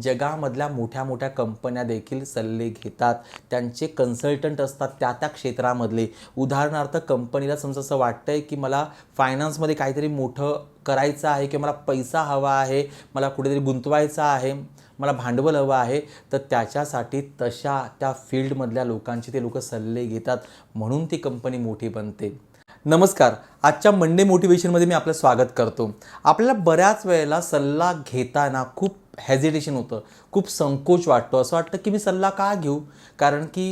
जगामधल्या मोठ्या मोठ्या कंपन्या देखील सल्ले घेतात. त्यांचे कन्सल्टंट असतात त्या त्या क्षेत्रामधले. उदाहरणार्थ कंपनीला समजा असं वाटतंय की मला फायनान्समध्ये काहीतरी मोठं करायचं आहे किंवा मला पैसा हवा आहे मला कुठेतरी गुंतवायचा आहे मला भांडवल हवं आहे तर त्याच्यासाठी तशा त्या फील्डमधल्या लोकांचे ते लोक सल्ले घेतात. म्हणून ती कंपनी मोठी बनते. नमस्कार. आजच्या मंडे मोटिवेशनमध्ये मी आपलं स्वागत करतो. आपल्याला बऱ्याच वेळेला सल्ला घेताना खूप हॅझिटेशन होतं. खूप संकोच वाटतो. असं वाटतं की मी सल्ला का घेऊ? कारण की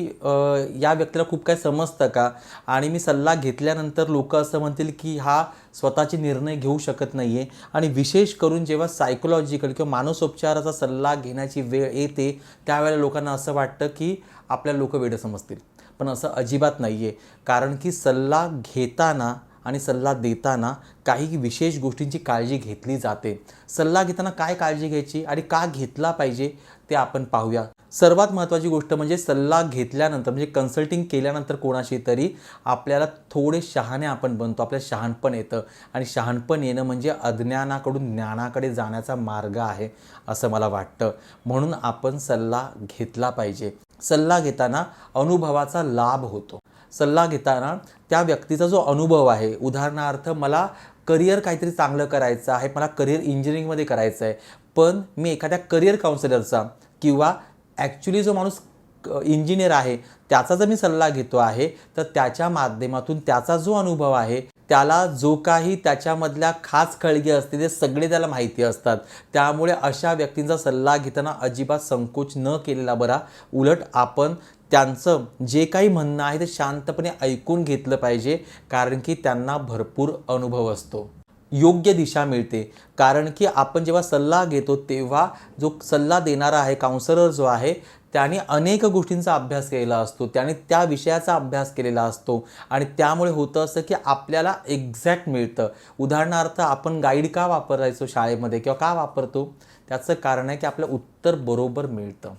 या व्यक्तीला खूप काय समजतं का? आणि मी सल्ला घेतल्यानंतर लोक असं म्हणतील की हा स्वतःचे निर्णय घेऊ शकत नाही आहे आणि विशेष करून जेव्हा सायकोलॉजिकल किंवा मानसोपचाराचा सल्ला घेण्याची वेळ येते त्यावेळेला लोकांना असं वाटतं की आपल्या लोक वेडं समजतील. पण असं अजिबात नाही आहे कारण की सल्ला घेताना आणि सल्ला देताना काही विशेष गोष्टींची काळजी घेतली जाते. सल्ला घेताना काय काळजी घ्यायची आणि का घेतला पाहिजे ते आपण पाहूया. सर्वात महत्त्वाची गोष्ट म्हणजे सल्ला घेतल्यानंतर म्हणजे कन्सल्टिंग केल्यानंतर कोणाशी तरी आपल्याला थोडे शहाणे आपण बनतो आपल्या शहाणपण येतं. आणि शहाणपण येणं म्हणजे अज्ञानाकडून ज्ञानाकडे जाण्याचा मार्ग आहे असं मला वाटतं. म्हणून आपण सल्ला घेतला पाहिजे. सल्ला घेताना अनुभवाचा लाभ होतो. सल्ला घेताना त्या व्यक्तीचा जो अनुभव आहे उदाहरणार्थ मला करिअर काहीतरी चांगलं करायचं आहे मला करिअर इंजिनिअरिंगमध्ये करायचं आहे पण मी एखाद्या करिअर काउन्सिलरचा किंवा ॲक्च्युली जो माणूस इंजिनियर आहे त्याचा जर मी सल्ला घेतो आहे तर त्याच्या माध्यमातून त्याचा जो अनुभव आहे त्याला जो काही त्याच्यामधल्या खास खळगी असते ते सगळे त्याला माहिती असतात. त्यामुळे अशा व्यक्तींचा सल्ला घेताना अजिबात संकोच न केलेला बरा. उलट आपण त्यांचं जे काही म्हणणं आहे ते शांतपणे ऐकून घेतलं पाहिजे कारण की त्यांना भरपूर अनुभव असतो. योग्य दिशा मिळते. कारण की आपण जेव्हा सल्ला घेतो तेव्हा जो सल्ला देणारा आहे काउन्सलर जो आहे त्याने अनेक गोष्टींचा अभ्यास केलेला असतो त्याने त्या विषयाचा अभ्यास केलेला असतो आणि त्यामुळे होतं असं की आपल्याला एक्झॅक्ट मिळतं. उदाहरणार्थ आपण गाईड का वापरायचो शाळेमध्ये किंवा का वापरतो? त्याचं कारण आहे की आपलं उत्तर बरोबर मिळतं.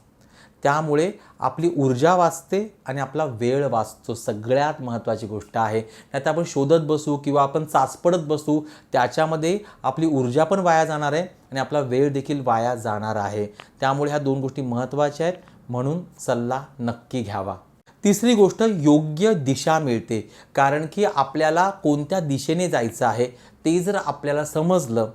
त्यामुळे आपली ऊर्जा वाचते आणि आपला वेळ वाचतो. सगळ्यात महत्त्वाची गोष्ट आहे. नाही तर आपण शोधत बसू किंवा आपण चाचपडत बसू त्याच्यामध्ये आपली ऊर्जा पण वाया जाणार आहे आणि आपला वेळ देखील वाया जाणार आहे. त्यामुळे ह्या दोन गोष्टी महत्त्वाच्या आहेत. म्हणून सल्ला नक्की घ्यावा. तिसरी गोष्ट योग्य दिशा मिळते. कारण की आपल्याला कोणत्या दिशेने जायचं आहे ते जर आपल्याला समजलं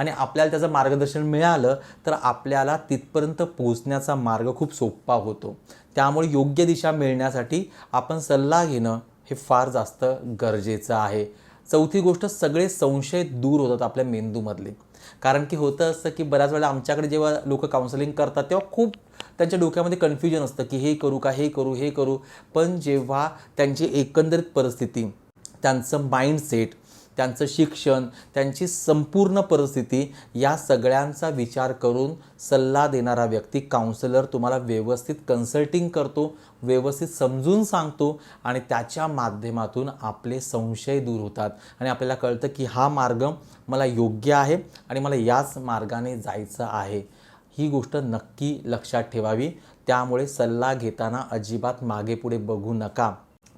आणि आपल्याला त्याचं मार्गदर्शन मिळालं तर आपल्याला तिथपर्यंत पोहोचण्याचा मार्ग खूप सोपा होतो. त्यामुळे योग्य दिशा मिळण्यासाठी आपण सल्ला घेणं हे फार जास्त गरजेचं आहे. चौथी गोष्ट सगळे संशय दूर होतात आपल्या मेंदूमधले. कारण की होतं असतं की बऱ्याच वेळा आमच्याकडे जेव्हा लोक काउन्सिलिंग करतात तेव्हा खूप त्यांच्या डोक्यामध्ये कन्फ्युजन असतं की हे करू का हे करू हे करू. पण जेव्हा त्यांची एकंदरीत परिस्थिती त्यांचं माइंडसेट त्यांचं शिक्षण त्यांची संपूर्ण परिस्थिती या सगळ्यांचा विचार करून सल्ला देणारा व्यक्ती काउन्सिलर तुम्हाला व्यवस्थित कन्सल्टिंग करतो व्यवस्थित समजून सांगतो आणि त्याच्या माध्यमातून आपले संशय दूर होतात. आणि आपल्याला कळतं की हा मार्ग मला योग्य आहे आणि मला याच मार्गाने जायचं आहे. ही गोष्ट नक्की लक्षात ठेवावी. त्यामुळे सल्ला घेताना अजिबात मागे पुढे बघू नका.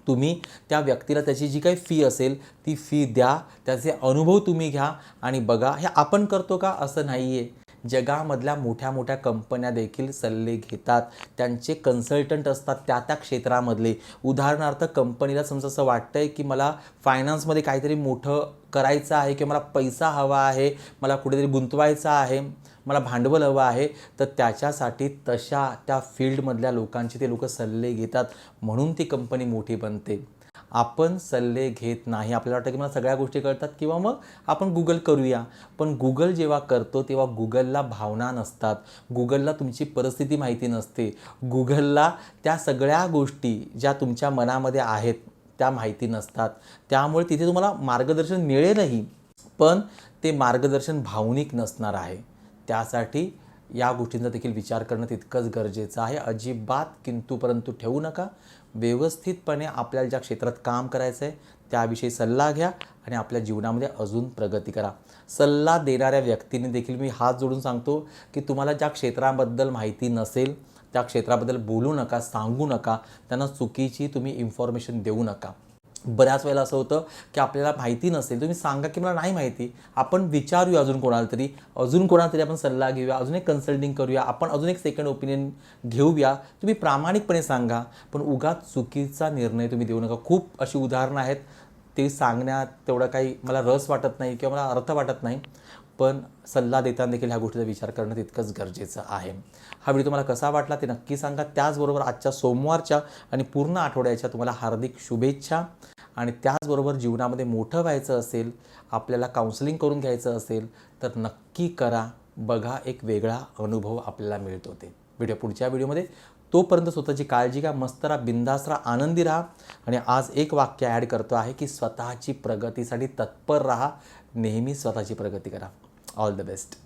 तुम्ही त्या व्यक्तीला त्याची जी काही फी असेल ती फी द्या त्याचे अनुभव तुम्ही घ्या आणि बघा हे आपण करतो का? असं नाही आहे जगामधल्या मोठ्या मोठ्या कंपन्या देखील सल्ले घेतात. त्यांचे कन्सल्टंट असतात त्या त्या क्षेत्रामधले. उदाहरणार्थ कंपनीला समजा असं वाटतं आहे की मला फायनान्समध्ये काहीतरी मोठं करायचं आहे किंवा मला पैसा हवा आहे मला कुठेतरी गुंतवायचा आहे मला भांडवल हवं आहे तर त्याच्यासाठी तशा त्या फील्डमधल्या लोकांचे ते लोक सल्ले घेतात. म्हणून ती कंपनी मोठी बनते. आपण सल्ले घेत नाही. आपल्याला वाटतं की मला सगळ्या गोष्टी कळतात किंवा मग आपण गुगल करूया. पण गुगल जेव्हा करतो तेव्हा गुगलला भावना नसतात. गुगलला तुमची परिस्थिती माहिती नसते. गुगलला त्या सगळ्या गोष्टी ज्या तुमच्या मनामध्ये आहेत त्या माहिती नसतात. त्यामुळे तिथे तुम्हाला मार्गदर्शन मिळेलही. पण ते मार्गदर्शन भावनिक नसणार आहे. त्यासाठी या गोष्टींचा देखील विचार करणं तितकंच गरजेचं आहे. अजिबात किंतु परंतु ठेवू नका. व्यवस्थितपणे आपल्याला ज्या क्षेत्रात काम करायचं आहे त्याविषयी सल्ला घ्या आणि आपल्या जीवनामध्ये अजून प्रगती करा. सल्ला देणाऱ्या व्यक्तीने देखील मी हात जोडून सांगतो की तुम्हाला ज्या क्षेत्राबद्दल माहिती नसेल त्या क्षेत्राबद्दल बोलू नका सांगू नका त्यांना चुकीची तुम्ही इन्फॉर्मेशन देऊ नका. बऱ्याच वेळेला असं होतं की आपल्याला माहिती नसेल तुम्ही सांगा की मला नाही माहिती आपण विचारूया अजून कोणाला तरी अजून कोणाला तरी आपण सल्ला घेऊया अजून एक कन्सल्टिंग करूया आपण अजून एक सेकंड ओपिनियन घेऊया. तुम्ही प्रामाणिकपणे सांगा पण उगाच चुकीचा निर्णय तुम्ही देऊ नका. खूप अशी उदाहरणं आहेत ते सांगण्यात तेवढं काही मला रस वाटत नाही किंवा मला अर्थ वाटत नाही. पण सल्ला देताना देखील ह्या गोष्टीचा विचार करणं तितकंच गरजेचं आहे. हा व्हिडिओ तुम्हाला कसा वाटला ते नक्की सांगा. त्याचबरोबर आजच्या सोमवारच्या आणि पूर्ण आठवड्याच्या तुम्हाला हार्दिक शुभेच्छा. आणि त्याचबरोबर जीवनामध्ये मोठं व्हायचं असेल आपल्याला काउन्सिलिंग करून घ्यायचं असेल तर नक्की करा. बघा एक वेगळा अनुभव आपल्याला मिळतो ते. व्हिडिओ पुढच्या व्हिडिओमध्ये तोपर्यंत स्वतःची काळजी घ्या मस्त राहा बिंदास राहा आनंदी राहा. आणि आज एक वाक्य ॲड करतो आहे की स्वतःची प्रगतीसाठी तत्पर राहा नेहमी स्वतःची प्रगती करा. All the best